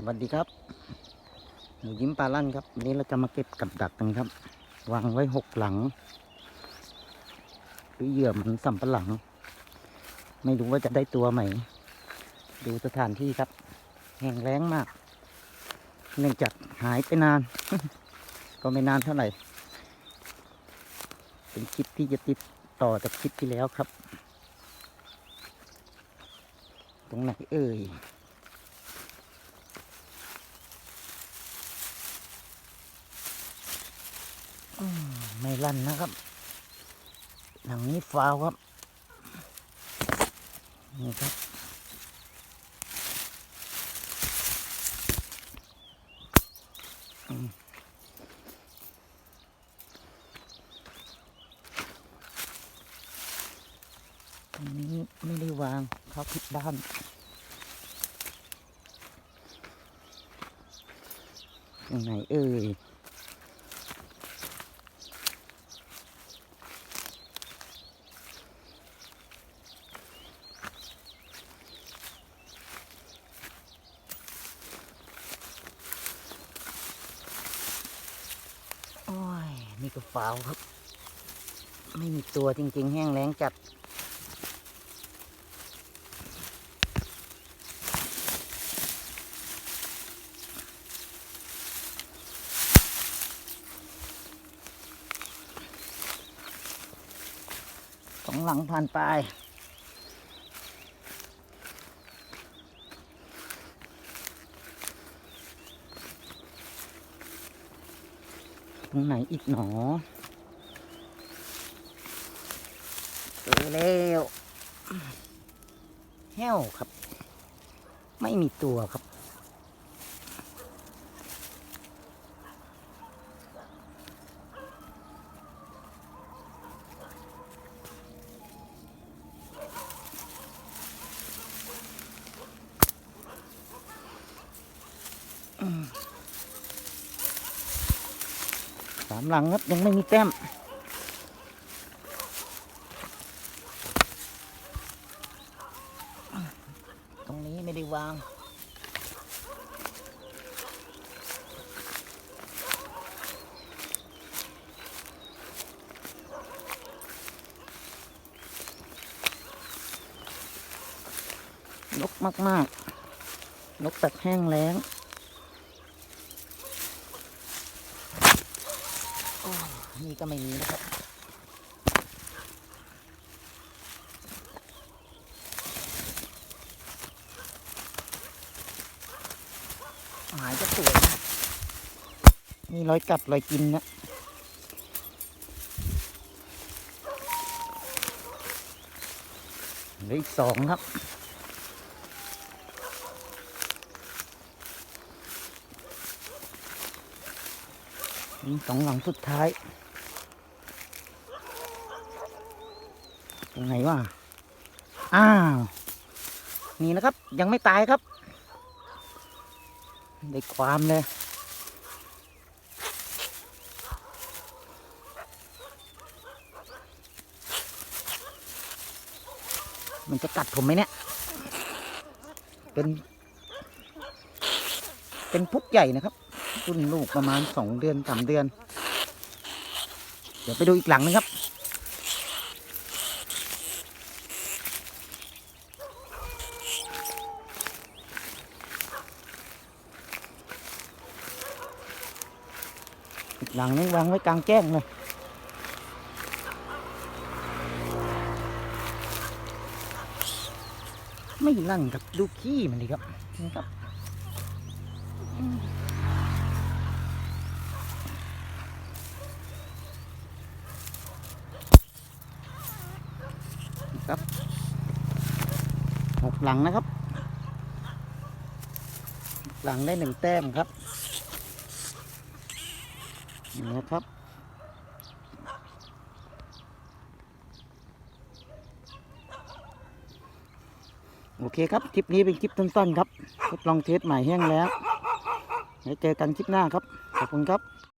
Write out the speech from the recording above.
สวัสดีครับหนูยิ้มปลาลั่นครับวันนี้เราจะมาเก็บกับดักกันครับ วางไว้หกหลังหรือเหยื่อมันสำปะหลัง ไม่รู้ว่าจะได้ตัวไหม ดูสถานที่ครับ แห้งแล้งมาก เนื่องจากหายไปนาน ก็ไม่นานเท่าไหร่ เป็นคลิปที่จะติดต่อจากคลิปที่แล้วครับ ตรงไหนเอ่ย อืม ไม่ลั่นนะครับ หนังนี้ฟาวครับ นี่ครับอืมตรงนี้ไม่ได้วางเขาผิดด้านตรงไหนเอ่ย โอ้ีกระเป๋าครับ ไม่มีตัวจริง ๆ แห้งแล้งจัดสองหลังผ่านไป ตรงไหนอีกหนอเจอแล้วแห้วครับ ไม่มีตัวครับ สามหลังครับยังไม่มีแต้มตรงนี้ไม่ได้วางนกมาก ๆ นกตัดแห้งแล้ง โอ้ นี่ก็ไม่มีนะครับหมายจะสวยนะมีรอยกัดรอยกินนะเหลืออีกสองครับนี่สองหลังสุดท้าย รงไหนวะอ้าว นี่นะครับ ยังไม่ตายครับ ได้ความเลย มันจะกัดผมไหมเนี่ย เป็น เป็นพุกใหญ่นะครับรุ่นลูกประมาณสองเดือนสามเดือน เดี๋ยวไปดูอีกหลังนึงครับ หลังนึงวางไว้กลางแจ้งเลยไม่ลั่นกับดูกขี้มันดีครับนี่ครับครับหกหลังนะครับ หลังได้หนึ่งแต้มครับ นะครับ โอเคครับ คลิปนี้เป็นคลิปสั้นๆครับทดลองเทสใหม่แห้งแล้วไว้เจอกันคลิปหน้าครับ ขอบคุณครับ